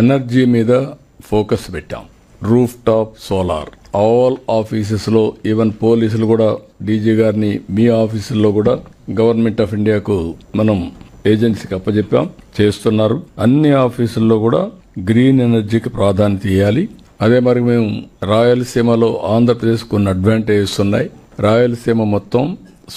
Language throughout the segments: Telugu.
ఎనర్జీ మీద ఫోకస్ పెట్టాం. Roof top solar. ఆల్ ఆఫీసెస్లో ఈవెన్ పోలీసులు కూడా డీజీ గారిని మీ ఆఫీసుల్లో కూడా గవర్నమెంట్ ఆఫ్ ఇండియాకు మనం ఏజెన్సీకి అప్పచెప్పాం చేస్తున్నారు. అన్ని ఆఫీసుల్లో కూడా గ్రీన్ ఎనర్జీకి ప్రాధాన్యత ఇవ్వాలి అదే మరి మేము రాయలసీమలో ఆంధ్రప్రదేశ్ కొన్ని అడ్వాంటేజెస్ ఉన్నాయి. రాయలసీమ మొత్తం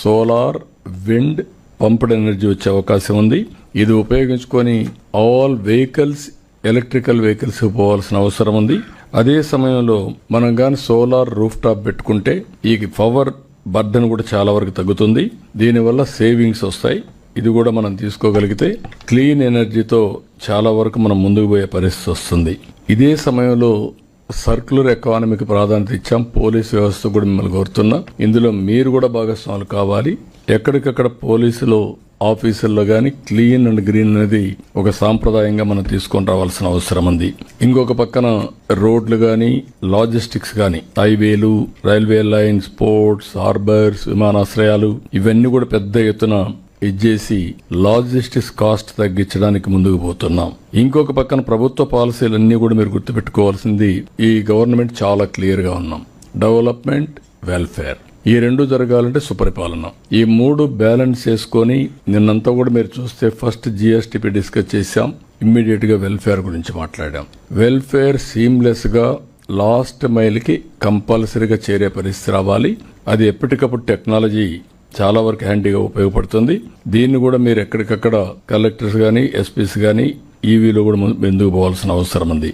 సోలార్ విండ్ పంప్డ్ ఎనర్జీ వచ్చే అవకాశం ఉంది. ఇది ఉపయోగించుకొని ఆల్ వెహికల్స్ ఎలక్ట్రికల్ వెహికల్స్ పోవాల్సిన అవసరం ఉంది. అదే సమయంలో మనం కానీ సోలార్ రూఫ్ టాప్ పెట్టుకుంటే ఈ పవర్ బర్డన్ కూడా చాలా వరకు తగ్గుతుంది. దీనివల్ల సేవింగ్స్ వస్తాయి. ఇది కూడా మనం తీసుకోగలిగితే క్లీన్ ఎనర్జీతో చాలా వరకు మనం ముందుకు పోయే పరిస్థితి వస్తుంది. ఇదే సమయంలో సర్క్యులర్ ఎకానమీకి ప్రాధాన్యత ఇచ్చాం. పోలీస్ వ్యవస్థ కూడా మిమ్మల్ని కోరుతున్నా. ఇందులో మీరు కూడా భాగస్వాములు కావాలి. ఎక్కడికక్కడ పోలీసులో ఆఫీసుల్లో కానీ క్లీన్ అండ్ గ్రీన్ అనేది ఒక సాంప్రదాయంగా మనం తీసుకొని రావాల్సిన అవసరం ఉంది. ఇంకొక పక్కన రోడ్లు కానీ లాజిస్టిక్స్ కానీ హైవేలు రైల్వే లైన్స్ పోర్ట్స్ హార్బర్స్ విమానాశ్రయాలు ఇవన్నీ కూడా పెద్ద ఎత్తున ఇచ్చేసి లాజిస్టిక్స్ కాస్ట్ తగ్గించడానికి ముందుకు పోతున్నాం. ఇంకొక పక్కన ప్రభుత్వ పాలసీలన్నీ కూడా మీరు గుర్తుపెట్టుకోవాల్సింది ఈ గవర్నమెంట్ చాలా క్లియర్గా ఉన్నాం. Development welfare. ఈ రెండు జరగాలంటే సుపరిపాలన. ఈ మూడు బ్యాలెన్స్ చేసుకొని నిన్నంతా కూడా మీరు చూస్తే ఫస్ట్ జిఎస్టిపి డిస్కస్ చేశాం. ఇమ్మీడియట్గా వెల్ఫేర్ గురించి మాట్లాడాం. వెల్ఫేర్ సీమ్లెస్గా లాస్ట్ మైల్కి కంపల్సరీగా చేరే పరిస్థితి రావాలి. అది ఎప్పటికప్పుడు టెక్నాలజీ చాలా వరకు హ్యాండీగా ఉపయోగపడుతుంది. దీన్ని కూడా మీరు ఎక్కడికక్కడ కలెక్టర్స్ కానీ ఎస్పీస్ కానీ ఈవీలో కూడా ముందుకు పోవాల్సిన అవసరం ఉంది.